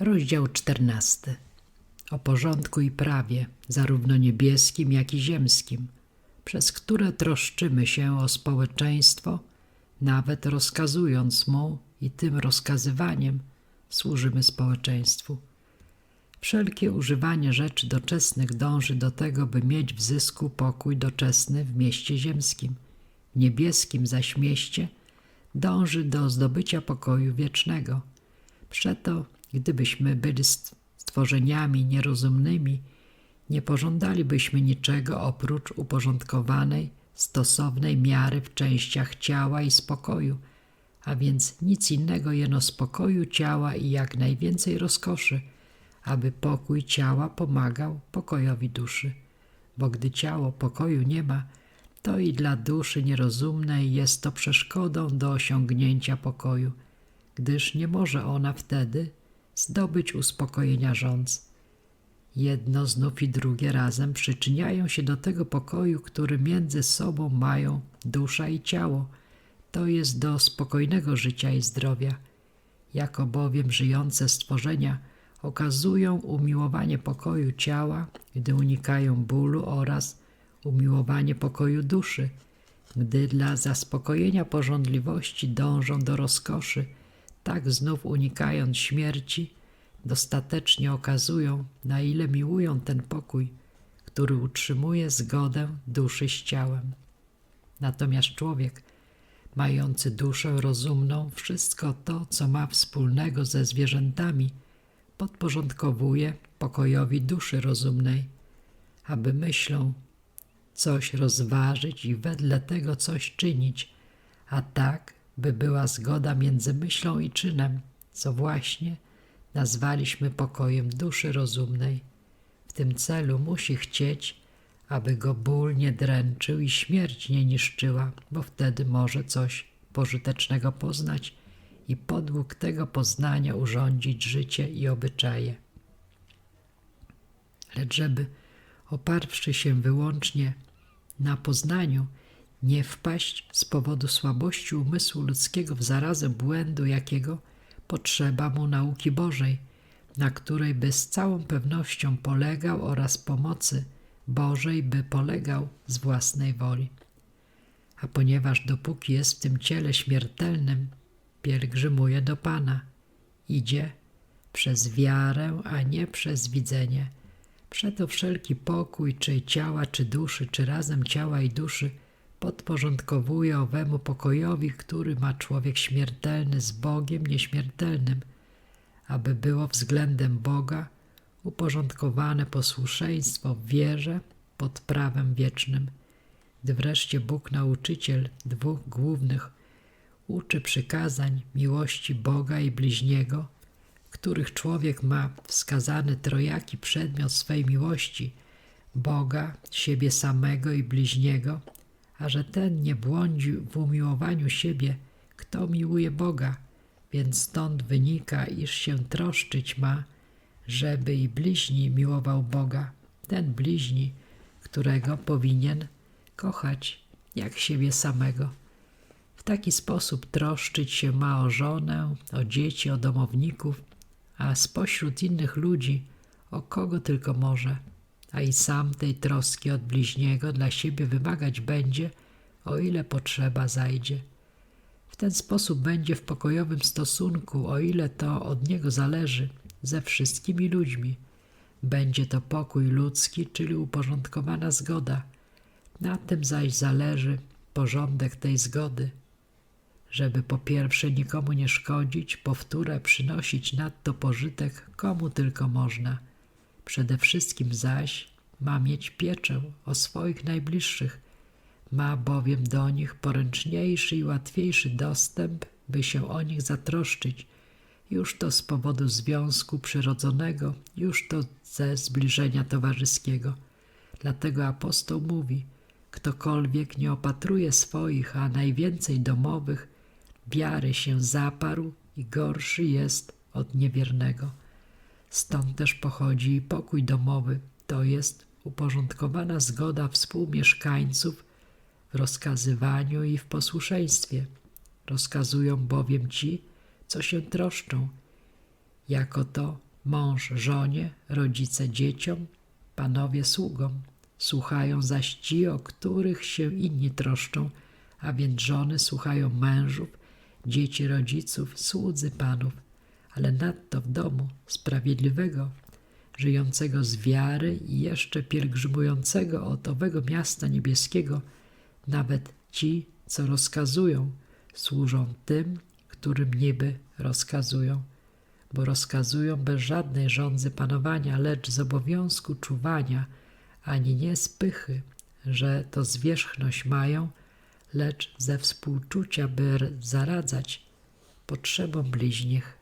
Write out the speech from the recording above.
Rozdział czternasty. O porządku i prawie, zarówno niebieskim, jak i ziemskim, przez które troszczymy się o społeczeństwo, nawet rozkazując mu i tym rozkazywaniem służymy społeczeństwu. Wszelkie używanie rzeczy doczesnych dąży do tego, by mieć w zysku pokój doczesny w mieście ziemskim. Niebieskim zaś mieście dąży do zdobycia pokoju wiecznego. Przeto, gdybyśmy byli stworzeniami nierozumnymi, nie pożądalibyśmy niczego oprócz uporządkowanej, stosownej miary w częściach ciała i spokoju, a więc nic innego jeno spokoju ciała i jak najwięcej rozkoszy, aby pokój ciała pomagał pokojowi duszy. Bo gdy ciało pokoju nie ma, to i dla duszy nierozumnej jest to przeszkodą do osiągnięcia pokoju, gdyż nie może ona wtedy zdobyć uspokojenia rządz. Jedno znów i drugie razem przyczyniają się do tego pokoju, który między sobą mają dusza i ciało, to jest do spokojnego życia i zdrowia. Jako bowiem żyjące stworzenia okazują umiłowanie pokoju ciała, gdy unikają bólu oraz umiłowanie pokoju duszy, gdy dla zaspokojenia pożądliwości dążą do rozkoszy, tak znów unikając śmierci, dostatecznie okazują, na ile miłują ten pokój, który utrzymuje zgodę duszy z ciałem. Natomiast człowiek, mający duszę rozumną, wszystko to, co ma wspólnego ze zwierzętami, podporządkowuje pokojowi duszy rozumnej, aby myślą coś rozważyć i wedle tego coś czynić, a tak, by była zgoda między myślą i czynem, co właśnie nazwaliśmy pokojem duszy rozumnej. W tym celu musi chcieć, aby go ból nie dręczył i śmierć nie niszczyła, bo wtedy może coś pożytecznego poznać i podług tego poznania urządzić życie i obyczaje. Lecz żeby oparwszy się wyłącznie na poznaniu, nie wpaść z powodu słabości umysłu ludzkiego w zarazę błędu, jakiego potrzeba mu nauki Bożej, na której by z całą pewnością polegał oraz pomocy Bożej by polegał z własnej woli. A ponieważ dopóki jest w tym ciele śmiertelnym, pielgrzymuje do Pana, idzie przez wiarę, a nie przez widzenie – Przeto wszelki pokój, czy ciała, czy duszy, czy razem ciała i duszy, podporządkowuje owemu pokojowi, który ma człowiek śmiertelny z Bogiem nieśmiertelnym, aby było względem Boga uporządkowane posłuszeństwo w wierze pod prawem wiecznym. Gdy wreszcie Bóg, nauczyciel dwóch głównych, uczy przykazań miłości Boga i bliźniego, których człowiek ma wskazany trojaki przedmiot swej miłości, Boga, siebie samego i bliźniego, a że ten nie błądzi w umiłowaniu siebie, kto miłuje Boga, więc stąd wynika, iż się troszczyć ma, żeby i bliźni miłował Boga, ten bliźni, którego powinien kochać jak siebie samego. W taki sposób troszczyć się ma o żonę, o dzieci, o domowników, a spośród innych ludzi o kogo tylko może, a i sam tej troski od bliźniego dla siebie wymagać będzie, o ile potrzeba zajdzie. W ten sposób będzie w pokojowym stosunku, o ile to od niego zależy, ze wszystkimi ludźmi. Będzie to pokój ludzki, czyli uporządkowana zgoda. Na tym zaś zależy porządek tej zgody żeby po pierwsze nikomu nie szkodzić, po wtóre przynosić nadto pożytek komu tylko można. Przede wszystkim zaś ma mieć pieczę o swoich najbliższych, ma bowiem do nich poręczniejszy i łatwiejszy dostęp, by się o nich zatroszczyć, już to z powodu związku przyrodzonego, już to ze zbliżenia towarzyskiego. Dlatego apostoł mówi, ktokolwiek nie opatruje swoich, a najwięcej domowych, wiary się zaparł i gorszy jest od niewiernego. Stąd też pochodzi pokój domowy, to jest uporządkowana zgoda współmieszkańców w rozkazywaniu i w posłuszeństwie. Rozkazują bowiem ci, co się troszczą, jako to mąż żonie, rodzice dzieciom, panowie sługom. Słuchają zaś ci, o których się inni troszczą, a więc żony słuchają mężów, dzieci rodziców, słudzy panów, ale nadto w domu sprawiedliwego, żyjącego z wiary i jeszcze pielgrzymującego od owego miasta niebieskiego, nawet ci, co rozkazują, służą tym, którym niby rozkazują, bo rozkazują bez żadnej żądzy panowania, lecz z obowiązku czuwania, ani nie z pychy, że to zwierzchność mają, lecz ze współczucia, by zaradzać potrzebom bliźnich